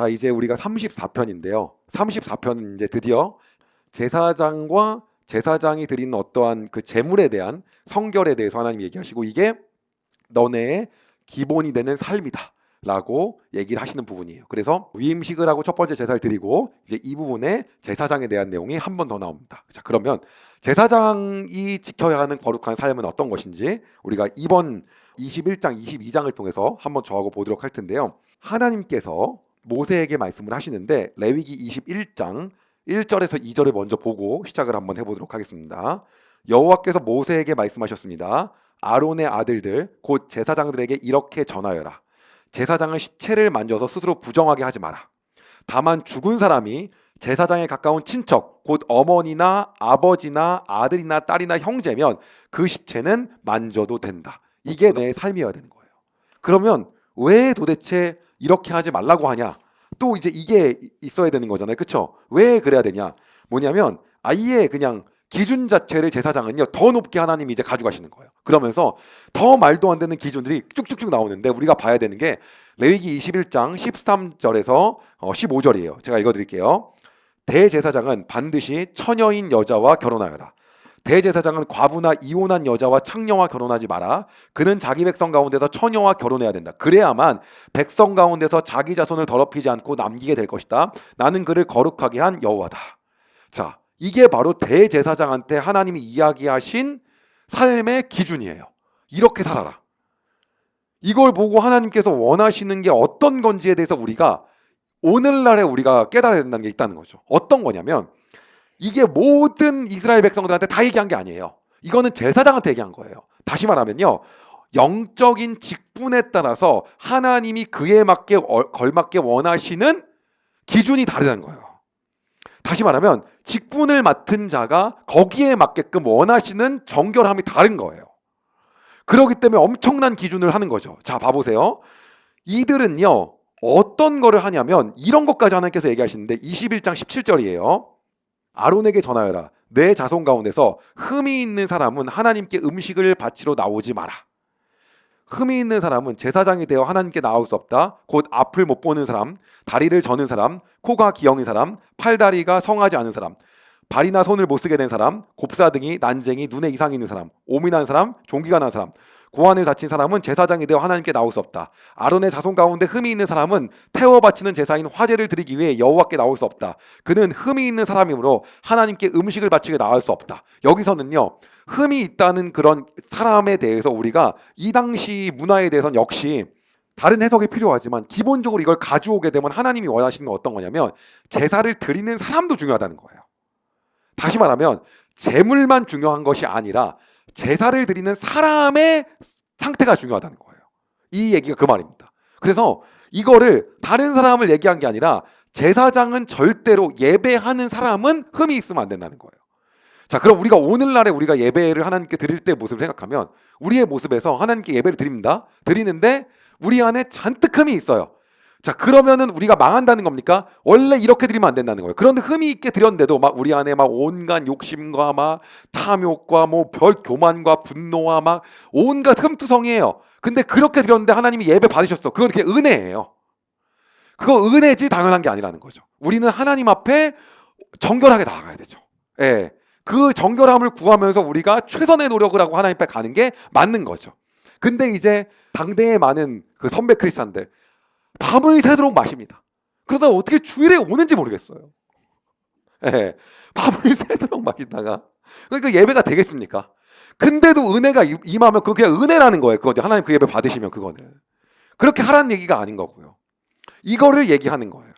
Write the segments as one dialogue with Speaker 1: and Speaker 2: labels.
Speaker 1: 자, 이제 우리가 34편인데요. 34편은 이제 드디어 제사장과 제사장이 드리는 어떠한 그 제물에 대한 성결에 대해서 하나님 얘기하시고 이게 너네의 기본이 되는 삶이다. 라고 얘기를 하시는 부분이에요. 그래서 위임식을 하고 첫 번째 제사를 드리고 이제 이 부분에 제사장에 대한 내용이 한 번 더 나옵니다. 자, 그러면 제사장이 지켜야 하는 거룩한 삶은 어떤 것인지 우리가 이번 21장, 22장을 통해서 한번 저하고 보도록 할 텐데요. 하나님께서 모세에게 말씀을 하시는데 레위기 21장 1절에서 2절을 먼저 보고 시작을 한번 해보도록 하겠습니다. 여호와께서 모세에게 말씀하셨습니다. 아론의 아들들 곧 제사장들에게 이렇게 전하여라. 제사장은 시체를 만져서 스스로 부정하게 하지 마라. 다만 죽은 사람이 제사장에 가까운 친척, 곧 어머니나 아버지나 아들이나 딸이나 형제면 그 시체는 만져도 된다. 이게 내 삶이어야 되는 거예요. 그러면 왜 도대체 이렇게 하지 말라고 하냐? 또 이제 이게 있어야 되는 거잖아요. 그렇죠? 왜 그래야 되냐? 뭐냐면 아예 그냥 기준 자체를 제사장은요 더 높게 하나님이 이제 가져가시는 거예요. 그러면서 더 말도 안 되는 기준들이 쭉쭉쭉 나오는데 우리가 봐야 되는 게 레위기 21장 13절에서 15절이에요. 제가 읽어드릴게요. 대제사장은 반드시 처녀인 여자와 결혼하여라. 대제사장은 과부나 이혼한 여자와 창녀와 결혼하지 마라. 그는 자기 백성 가운데서 처녀와 결혼해야 된다. 그래야만 백성 가운데서 자기 자손을 더럽히지 않고 남기게 될 것이다. 나는 그를 거룩하게 한 여호와다. 자, 이게 바로 대제사장한테 하나님이 이야기하신 삶의 기준이에요. 이렇게 살아라. 이걸 보고 하나님께서 원하시는 게 어떤 건지에 대해서 우리가 오늘날에 우리가 깨달아야 된다는 게 있다는 거죠. 어떤 거냐면 이게 모든 이스라엘 백성들한테 다 얘기한 게 아니에요. 이거는 제사장한테 얘기한 거예요. 다시 말하면요. 영적인 직분에 따라서 하나님이 그에 맞게 어, 걸맞게 원하시는 기준이 다르다는 거예요. 다시 말하면 직분을 맡은 자가 거기에 맞게끔 원하시는 정결함이 다른 거예요. 그렇기 때문에 엄청난 기준을 하는 거죠. 자, 봐보세요. 이들은요, 어떤 거를 하냐면 이런 것까지 하나님께서 얘기하시는데 21장 17절이에요. 아론에게 전하여라. 내 자손 가운데서 흠이 있는 사람은 하나님께 음식을 바치러 나오지 마라. 흠이 있는 사람은 제사장이 되어 하나님께 나올 수 없다. 곧 앞을 못 보는 사람, 다리를 저는 사람, 코가 기형인 사람, 팔다리가 성하지 않은 사람, 발이나 손을 못 쓰게 된 사람, 곱사등이, 난쟁이, 눈에 이상이 있는 사람, 오민한 사람, 종기가 난 사람, 고환을 다친 사람은 제사장이 되어 하나님께 나올 수 없다. 아론의 자손 가운데 흠이 있는 사람은 태워 바치는 제사인 화제를 드리기 위해 여호와께 나올 수 없다. 그는 흠이 있는 사람이므로 하나님께 음식을 바치게 나올 수 없다. 여기서는요. 흠이 있다는 그런 사람에 대해서 우리가 이 당시 문화에 대해서는 역시 다른 해석이 필요하지만 기본적으로 이걸 가져오게 되면 하나님이 원하시는 건 어떤 거냐면 제사를 드리는 사람도 중요하다는 거예요. 다시 말하면 재물만 중요한 것이 아니라 제사를 드리는 사람의 상태가 중요하다는 거예요. 이 얘기가 그 말입니다. 그래서 이거를 다른 사람을 얘기한 게 아니라 제사장은 절대로 예배하는 사람은 흠이 있으면 안 된다는 거예요. 자, 그럼 우리가 오늘날에 우리가 예배를 하나님께 드릴 때 모습을 생각하면 우리의 모습에서 하나님께 예배를 드립니다. 드리는데 우리 안에 잔뜩 흠이 있어요. 자, 그러면은 우리가 망한다는 겁니까? 원래 이렇게 드리면 안 된다는 거예요. 그런데 흠이 있게 드렸는데도 막 우리 안에 막 온갖 욕심과 막 탐욕과 뭐 별 교만과 분노와 막 온갖 흠투성이에요. 근데 그렇게 드렸는데 하나님이 예배 받으셨어. 그건 이렇게 은혜예요. 그거 은혜지 당연한 게 아니라는 거죠. 우리는 하나님 앞에 정결하게 나아가야 되죠. 예. 그 정결함을 구하면서 우리가 최선의 노력을 하고 하나님 앞에 가는 게 맞는 거죠. 근데 이제 당대에 많은 그 선배 크리스찬들 밤을 새도록 마십니다. 그러다 어떻게 주일에 오는지 모르겠어요. 예, 밤을 새도록 마시다가 그러니까 예배가 되겠습니까? 근데도 은혜가 임- 임하면 그게 은혜라는 거예요. 그거 하나님 그 예배 받으시면 그거는 그렇게 하라는 얘기가 아닌 거고요. 이거를 얘기하는 거예요.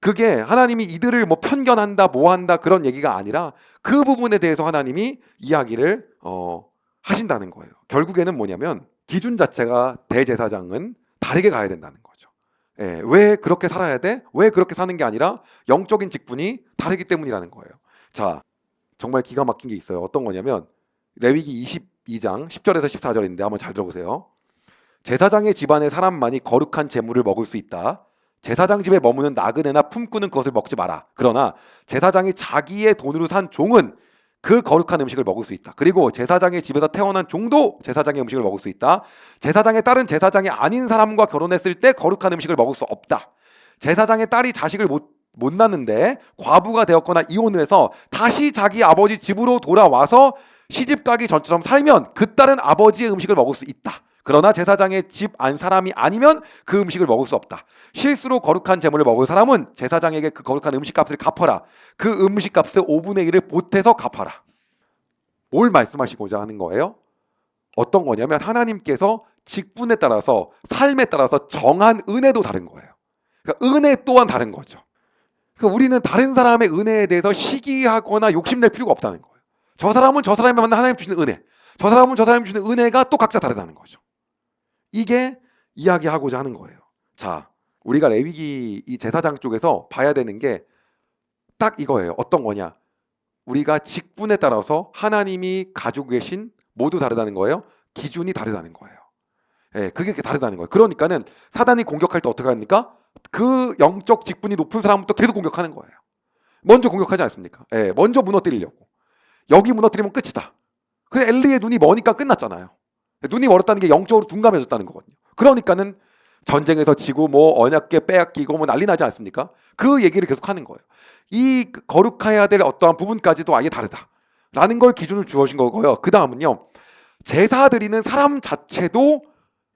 Speaker 1: 그게 하나님이 이들을 뭐 편견한다, 뭐한다 그런 얘기가 아니라 그 부분에 대해서 하나님이 이야기를 어, 하신다는 거예요. 결국에는 뭐냐면 기준 자체가 대제사장은 다르게 가야 된다는 거죠. 예, 왜 그렇게 살아야 돼? 왜 그렇게 사는 게 아니라 영적인 직분이 다르기 때문이라는 거예요. 자, 정말 기가 막힌 게 있어요. 어떤 거냐면 레위기 22장 10절에서 14절인데 한번 잘 들어보세요. 제사장의 집안의 사람만이 거룩한 재물을 먹을 수 있다. 제사장 집에 머무는 나그네나 품꾸는 것을 먹지 마라. 그러나 제사장이 자기의 돈으로 산 종은 그 거룩한 음식을 먹을 수 있다. 그리고 제사장의 집에서 태어난 종도 제사장의 음식을 먹을 수 있다. 제사장의 딸은 제사장이 아닌 사람과 결혼했을 때 거룩한 음식을 먹을 수 없다. 제사장의 딸이 자식을 못, 못 낳는데 과부가 되었거나 이혼을 해서 다시 자기 아버지 집으로 돌아와서 시집 가기 전처럼 살면 그 딸은 아버지의 음식을 먹을 수 있다. 그러나 제사장의 집 안 사람이 아니면 그 음식을 먹을 수 없다. 실수로 거룩한 재물을 먹을 사람은 제사장에게 그 거룩한 음식값을 갚아라. 그 음식값의 5분의 1을 보태서 갚아라. 뭘 말씀하시고자 하는 거예요? 어떤 거냐면 하나님께서 직분에 따라서 삶에 따라서 정한 은혜도 다른 거예요. 그러니까 은혜 또한 다른 거죠. 그러니까 우리는 다른 사람의 은혜에 대해서 시기하거나 욕심낼 필요가 없다는 거예요. 저 사람은 저 사람이 만난 하나님 주시는 은혜, 저 사람은 저 사람이 주시는 은혜가 또 각자 다르다는 거죠. 이게 이야기하고자 하는 거예요. 자, 우리가 레위기 이 제사장 쪽에서 봐야 되는 게 딱 이거예요. 어떤 거냐? 우리가 직분에 따라서 하나님이 가지고 계신 모두 다르다는 거예요. 기준이 다르다는 거예요. 예, 그게 다르다는 거예요. 그러니까는 사단이 공격할 때 어떻게 합니까? 그 영적 직분이 높은 사람부터 계속 공격하는 거예요. 먼저 공격하지 않습니까? 예, 먼저 무너뜨리려고. 여기 무너뜨리면 끝이다. 그 엘리의 눈이 머니까 끝났잖아요. 눈이 멀었다는 게 영적으로 둔감해졌다는 거거든요. 그러니까는 전쟁에서 지고 뭐 언약계 빼앗기고 뭐 난리 나지 않습니까? 그 얘기를 계속 하는 거예요. 이 거룩해야 될 어떠한 부분까지도 아예 다르다. 라는 걸 기준을 주어진 거고요. 그 다음은요. 제사 드리는 사람 자체도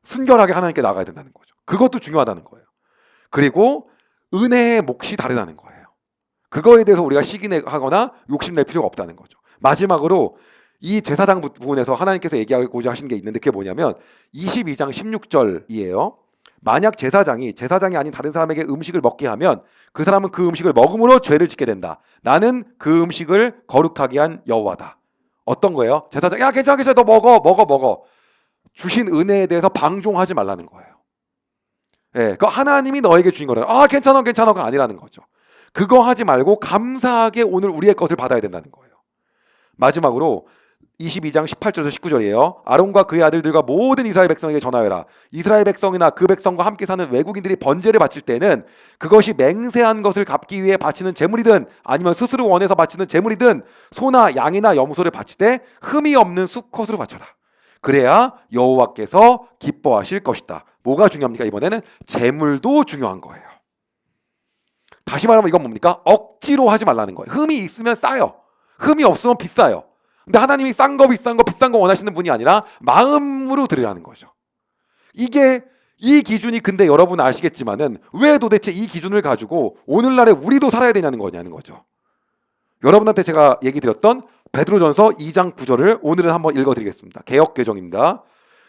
Speaker 1: 순결하게 하나님께 나가야 된다는 거죠. 그것도 중요하다는 거예요. 그리고 은혜의 몫이 다르다는 거예요. 그거에 대해서 우리가 시기하거나 욕심낼 필요가 없다는 거죠. 마지막으로 이 제사장 부분에서 하나님께서 얘기하고자 하신 게 있는데 그게 뭐냐면 22장 16절이에요. 만약 제사장이 제사장이 아닌 다른 사람에게 음식을 먹게 하면 그 사람은 그 음식을 먹음으로 죄를 짓게 된다. 나는 그 음식을 거룩하게 한 여호와다. 어떤 거예요? 제사장 야 괜찮아 괜찮아 너 먹어 먹어 먹어 주신 은혜에 대해서 방종하지 말라는 거예요. 예, 그 하나님이 너에게 주신 거라. 아 괜찮아 괜찮아가 아니라는 거죠. 그거 하지 말고 감사하게 오늘 우리의 것을 받아야 된다는 거예요. 마지막으로 22장 18절에서 19절이에요. 아론과 그의 아들들과 모든 이스라엘 백성에게 전하여라. 이스라엘 백성이나 그 백성과 함께 사는 외국인들이 번제를 바칠 때는 그것이 맹세한 것을 갚기 위해 바치는 제물이든 아니면 스스로 원해서 바치는 제물이든 소나 양이나 염소를 바칠 때 흠이 없는 수컷으로 바쳐라. 그래야 여호와께서 기뻐하실 것이다. 뭐가 중요합니까? 이번에는 제물도 중요한 거예요. 다시 말하면 이건 뭡니까? 억지로 하지 말라는 거예요. 흠이 있으면 싸요. 흠이 없으면 비싸요. 근데 하나님이 싼 거 비싼 거 비싼 거 원하시는 분이 아니라 마음으로 드리라는 거죠. 이게 이 기준이 근데 여러분 아시겠지만은 왜 도대체 이 기준을 가지고 오늘날에 우리도 살아야 되냐는 거냐는 거죠. 여러분한테 제가 얘기 드렸던 베드로전서 2장 9절을 오늘은 한번 읽어드리겠습니다. 개역 개정입니다.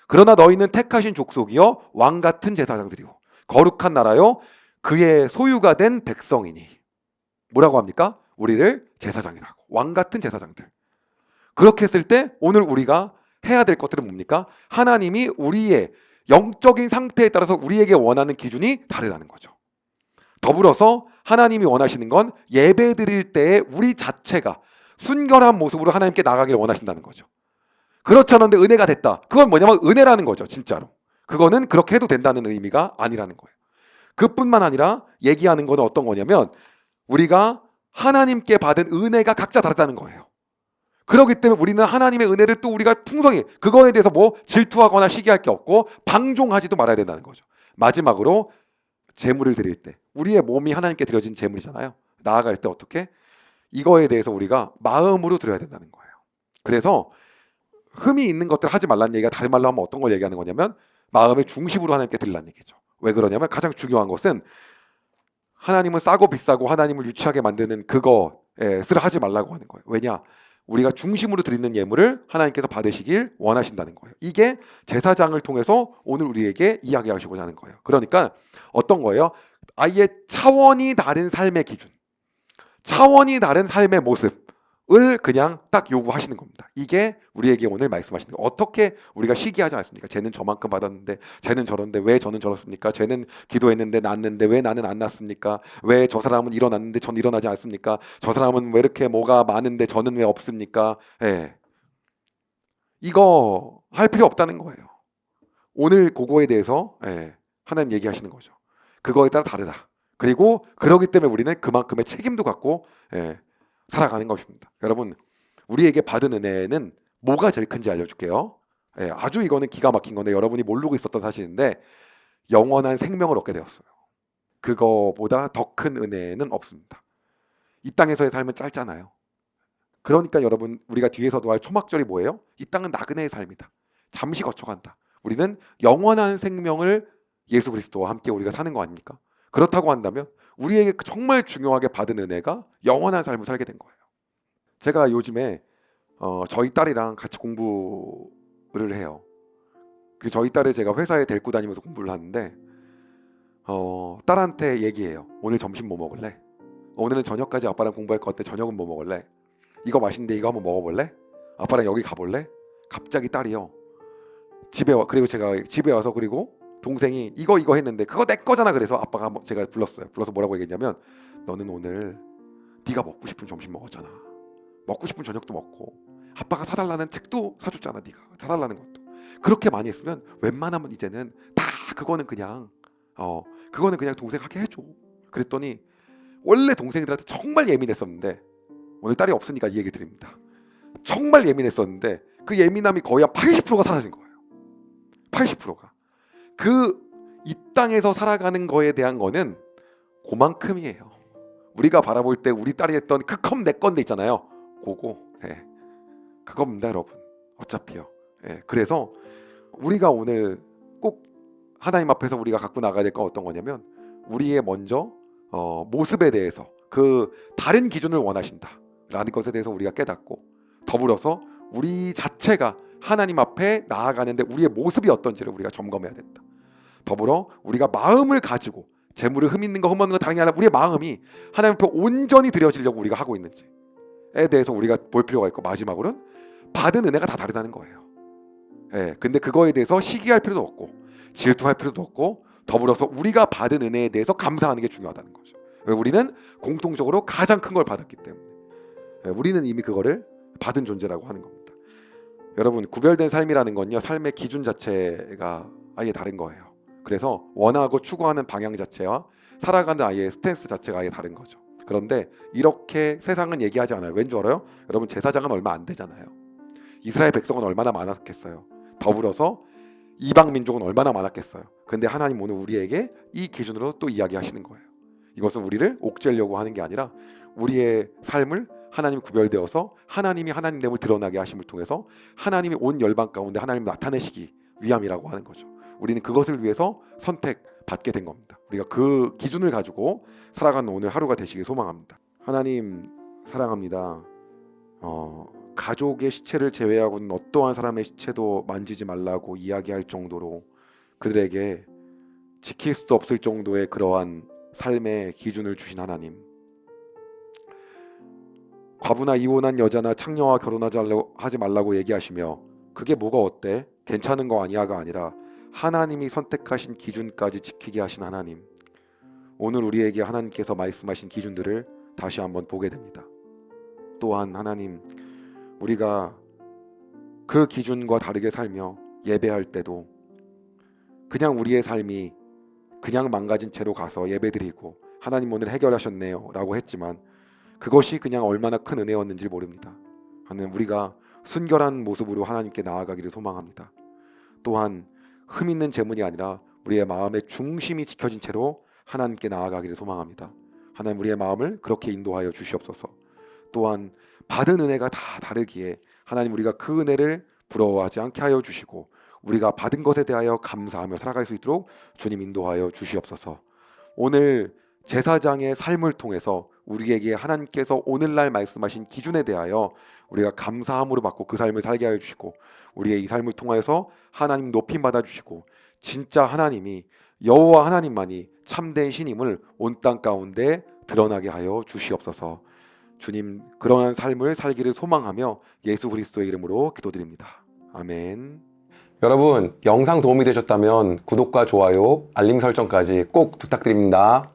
Speaker 1: 그러나 너희는 택하신 족속이요 왕 같은 제사장들이요 거룩한 나라요 그의 소유가 된 백성이니 뭐라고 합니까? 우리를 제사장이라고 왕 같은 제사장들. 그렇게 했을 때 오늘 우리가 해야 될 것들은 뭡니까? 하나님이 우리의 영적인 상태에 따라서 우리에게 원하는 기준이 다르다는 거죠. 더불어서 하나님이 원하시는 건 예배 드릴 때에 우리 자체가 순결한 모습으로 하나님께 나가기를 원하신다는 거죠. 그렇지 않은데 은혜가 됐다. 그건 뭐냐면 은혜라는 거죠, 진짜로. 그거는 그렇게 해도 된다는 의미가 아니라는 거예요. 그뿐만 아니라 얘기하는 거는 어떤 거냐면 우리가 하나님께 받은 은혜가 각자 다르다는 거예요. 그렇기 때문에 우리는 하나님의 은혜를 또 우리가 풍성히 그거에 대해서 뭐 질투하거나 시기할 게 없고 방종하지도 말아야 된다는 거죠. 마지막으로 제물을 드릴 때 우리의 몸이 하나님께 드려진 제물이잖아요. 나아갈 때 어떻게 이거에 대해서 우리가 마음으로 드려야 된다는 거예요. 그래서 흠이 있는 것들 하지 말라는 얘기가 다른 말로 하면 어떤 걸 얘기하는 거냐면 마음의 중심으로 하나님께 드리라는 얘기죠. 왜 그러냐면 가장 중요한 것은 하나님은 싸고 비싸고 하나님을 유치하게 만드는 그것을 하지 말라고 하는 거예요. 왜냐? 우리가 중심으로 드리는 예물을 하나님께서 받으시길 원하신다는 거예요. 이게 제사장을 통해서 오늘 우리에게 이야기하시고자 하는 거예요. 그러니까 어떤 거예요? 아예 차원이 다른 삶의 기준, 차원이 다른 삶의 모습 을 그냥 딱 요구하시는 겁니다. 이게 우리에게 오늘 말씀하시는 거예요. 어떻게 우리가 시기하지 않습니까? 쟤는 저만큼 받았는데 쟤는 저런데 왜 저는 저렇습니까? 쟤는 기도했는데 났는데 왜 나는 안 났습니까? 왜 저 사람은 일어났는데 전 일어나지 않습니까? 저 사람은 왜 이렇게 뭐가 많은데 저는 왜 없습니까? 예. 이거 할 필요 없다는 거예요. 오늘 그거에 대해서 예, 하나님 얘기하시는 거죠. 그거에 따라 다르다. 그리고 그러기 때문에 우리는 그만큼의 책임도 갖고 예, 살아가는 것입니다. 여러분 우리에게 받은 은혜는 뭐가 제일 큰지 알려줄게요. 예, 아주 이거는 기가 막힌 건데 여러분이 모르고 있었던 사실인데 영원한 생명을 얻게 되었어요. 그거보다 더 큰 은혜는 없습니다. 이 땅에서의 삶은 짧잖아요. 그러니까 여러분 우리가 뒤에서도 할 초막절이 뭐예요? 이 땅은 나그네의 삶이다. 잠시 거쳐간다. 우리는 영원한 생명을 예수 그리스도와 함께 우리가 사는 거 아닙니까? 그렇다고 한다면 우리에게 정말 중요하게 받은 은혜가 영원한 삶을 살게 된 거예요. 제가 요즘에 어, 저희 딸이랑 같이 공부를 해요. 그리고 저희 딸을 제가 회사에 데리고 다니면서 공부를 하는데 어, 딸한테 얘기해요. 오늘 점심 뭐 먹을래? 오늘은 저녁까지 아빠랑 공부할 것 같아. 저녁은 뭐 먹을래? 이거 맛있는데 이거 한번 먹어볼래? 아빠랑 여기 가볼래? 갑자기 딸이요. 집에 와 그리고 제가 집에 와서 그리고 동생이 이거 이거 했는데 그거 내 거잖아 그래서 아빠가 한번 제가 불렀어요. 불러서 뭐라고 얘기했냐면 너는 오늘 네가 먹고 싶은 점심 먹었잖아. 먹고 싶은 저녁도 먹고 아빠가 사달라는 책도 사줬잖아. 네가 사달라는 것도 그렇게 많이 했으면 웬만하면 이제는 다 그거는 그냥 어 그거는 그냥 동생 하게 해줘. 그랬더니 원래 동생들한테 정말 예민했었는데 오늘 딸이 없으니까 이 얘기 드립니다. 정말 예민했었는데 그 예민함이 거의 한 80%가 사라진 거예요. 80%가 그 이 땅에서 살아가는 거에 대한 거는 그만큼이에요. 우리가 바라볼 때 우리 딸이 했던 그 컵 내 건데 있잖아요. 그거 예. 그겁니다, 여러분. 어차피요. 예. 그래서 우리가 오늘 꼭 하나님 앞에서 우리가 갖고 나가야 될 건 어떤 거냐면 우리의 먼저 어, 모습에 대해서 그 다른 기준을 원하신다라는 것에 대해서 우리가 깨닫고 더불어서 우리 자체가 하나님 앞에 나아가는데 우리의 모습이 어떤지를 우리가 점검해야 된다. 더불어 우리가 마음을 가지고 재물을 흠있는 거 흠없는 거 다른 게 아니라 우리의 마음이 하나님 앞에 온전히 드려지려고 우리가 하고 있는지에 대해서 우리가 볼 필요가 있고 마지막으로는 받은 은혜가 다 다르다는 거예요. 예, 근데 그거에 대해서 시기할 필요도 없고 질투할 필요도 없고 더불어서 우리가 받은 은혜에 대해서 감사하는 게 중요하다는 거죠. 왜 우리는 공통적으로 가장 큰 걸 받았기 때문에 예, 우리는 이미 그거를 받은 존재라고 하는 겁니다. 여러분 구별된 삶이라는 건요 삶의 기준 자체가 아예 다른 거예요. 그래서 원하고 추구하는 방향 자체와 살아가는 아이의 스탠스 자체가 아예 다른 거죠. 그런데 이렇게 세상은 얘기하지 않아요. 왠 줄 알아요? 여러분 제사장은 얼마 안 되잖아요. 이스라엘 백성은 얼마나 많았겠어요. 더불어서 이방 민족은 얼마나 많았겠어요. 근데 하나님 오늘 우리에게 이 기준으로 또 이야기하시는 거예요. 이것은 우리를 옥죄려고 하는 게 아니라 우리의 삶을 하나님 구별되어서 하나님이 하나님됨을 드러나게 하심을 통해서 하나님이 온 열방 가운데 하나님 나타내시기 위함이라고 하는 거죠. 우리는 그것을 위해서 선택받게 된 겁니다. 우리가 그 기준을 가지고 살아가는 오늘 하루가 되시길 소망합니다. 하나님 사랑합니다. 어, 가족의 시체를 제외하고는 어떠한 사람의 시체도 만지지 말라고 이야기할 정도로 그들에게 지킬 수도 없을 정도의 그러한 삶의 기준을 주신 하나님. 과부나 이혼한 여자나 창녀와 결혼하지 말라고- 얘기하시며 그게 뭐가 어때? 괜찮은 거 아니야가 아니라 하나님이 선택하신 기준까지 지키게 하신 하나님. 오늘 우리에게 하나님께서 말씀하신 기준들을 다시 한번 보게 됩니다. 또한 하나님 우리가 그 기준과 다르게 살며 예배할 때도 그냥 우리의 삶이 그냥 망가진 채로 가서 예배드리고 하나님 오늘 해결하셨네요라고 했지만 그것이 그냥 얼마나 큰 은혜였는지 모릅니다. 하나님 우리가 순결한 모습으로 하나님께 나아가기를 소망합니다. 또한 흠 있는 재물이 아니라 우리의 마음의 중심이 지켜진 채로 하나님께 나아가기를 소망합니다. 하나님 우리의 마음을 그렇게 인도하여 주시옵소서. 또한 받은 은혜가 다 다르기에 하나님 우리가 그 은혜를 부러워하지 않게 하여 주시고 우리가 받은 것에 대하여 감사하며 살아갈 수 있도록 주님 인도하여 주시옵소서. 오늘 제사장의 삶을 통해서 우리에게 하나님께서 오늘날 말씀하신 기준에 대하여 우리가 감사함으로 받고 그 삶을 살게 하여 주시고 우리의 이 삶을 통하여서 하나님 높임 받아 주시고 진짜 하나님이 여호와 하나님만이 참된 신임을 온 땅 가운데 드러나게 하여 주시옵소서. 주님 그러한 삶을 살기를 소망하며 예수 그리스도의 이름으로 기도드립니다. 아멘.
Speaker 2: 여러분 영상 도움이 되셨다면 구독과 좋아요, 알림 설정까지 꼭 부탁드립니다.